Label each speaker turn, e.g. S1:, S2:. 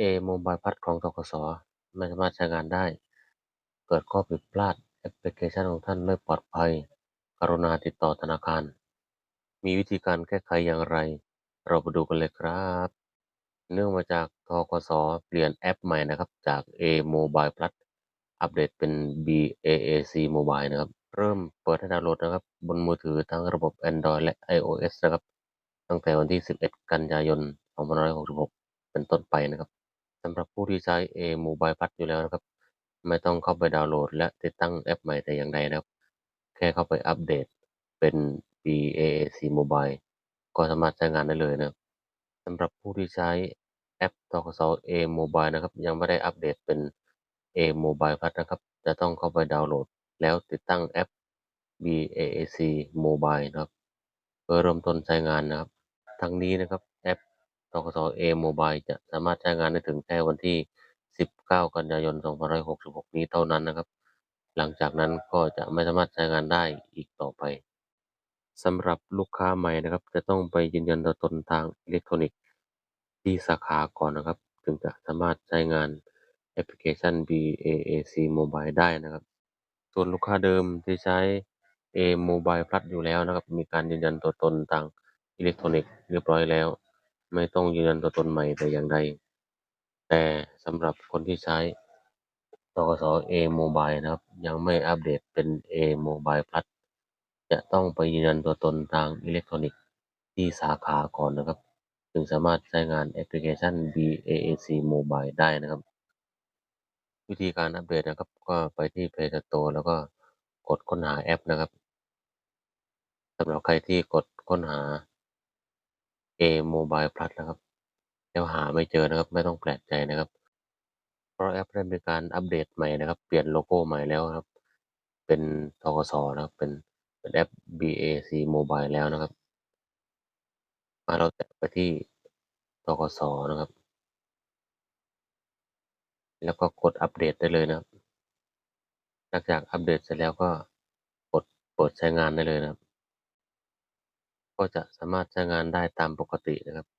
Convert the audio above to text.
S1: A Mobile Plus ของธ.ก.ส.ไม่สามารถใช้งานได้ เกิดข้อผิดพลาด แอปพลิเคชันของท่านไม่ปลอดภัย กรุณาติดต่อธนาคาร มีวิธีการแก้ไขอย่างไร เราไปดูกันเลยครับ เนื่องมาจากธ.ก.ส.เปลี่ยนแอปใหม่นะครับ จาก A Mobile Plus อัปเดตเป็น BAAC Mobile นะครับ เริ่มเปิดให้ดาวน์โหลดนะครับ บนมือถือทั้งระบบ Android และ iOS นะครับ ตั้งแต่วันที่ 11 กันยายน 2566 เป็นต้นไปนะครับ สำหรับผู้ที่ใช้ A Mobile Plus อยู่แล้วนะครับ ไม่ต้องเข้าไปดาวน์โหลด และติดตั้งแอปใหม่แต่อย่างใดนะครับ แค่เข้าไปอัปเดตเป็น BAAC Mobile ก็สามารถใช้งานได้เลยนะครับสำหรับผู้ที่ใช้แอปธ.ก.ส. A Mobile นะครับ ยังไม่ได้อัปเดตเป็น A Mobile Plus นะครับ จะต้องเข้าไปดาวน์โหลด แล้วติดตั้งแอป BAAC Mobile นะครับ เพื่อเริ่มต้นใช้งานนะครับ ทั้งนี้นะครับแอป. ก.ส. A Mobile จะสามารถใช้งานได้ถึงแค่วันที่ 19 กันยายน 2566 นี้เท่านั้นนะครับ หลังจากนั้นก็จะไม่สามารถใช้งานได้อีกต่อไปสำหรับลูกค้าใหม่นะครับ จะต้องไปยืนยันตัวตนทางอิเล็กทรอนิกส์ที่สาขาก่อนนะครับถึงจะสามารถใช้งานแอปพลิเคชัน BAAC Mobile ได้นะครับ ส่วนลูกค้าเดิมที่ใช้ A Mobile Plus อยู่แล้วนะครับ มีการยืนยันตัวตนทางอิเล็กทรอนิกส์เรียบร้อยแล้ว ไม่ต้องยืนยันตัวตนใหม่แต่อย่างใด แต่สำหรับคนที่ใช้ธ.ก.ส. A Mobile นะครับ ยังไม่อัปเดตเป็น A Mobile Plus จะต้องไปยืนยันตัวตนทางอิเล็กทรอนิกส์ที่สาขาก่อนนะครับถึงสามารถใช้งานแอปพลิเคชัน BAAC Mobile ได้นะครับ วิธีการอัปเดตนะครับ ก็ไปที่ Play Store แล้วก็กดค้นหาแอปนะครับสำหรับใครที่กดค้นหา A Mobile Plus นะครับแล้วหาไม่เจอนะครับ ไม่ต้องแปลกใจนะครับ เพราะแอปได้มีการอัปเดตใหม่นะครับ เปลี่ยนโลโก้ใหม่แล้วครับ เป็นธ.ก.ส.นะครับ เป็นเป็นแอป BAC Mobile แล้วนะครับ มาเราแตะไปที่ธ.ก.ส.นะครับ แล้วก็กดอัปเดตได้เลยนะครับ หลังจากอัปเดตเสร็จแล้วก็กดเปิดใช้งานได้เลยนะครับ ก็จะสามารถใช้งานได้ตามปกตินะครับ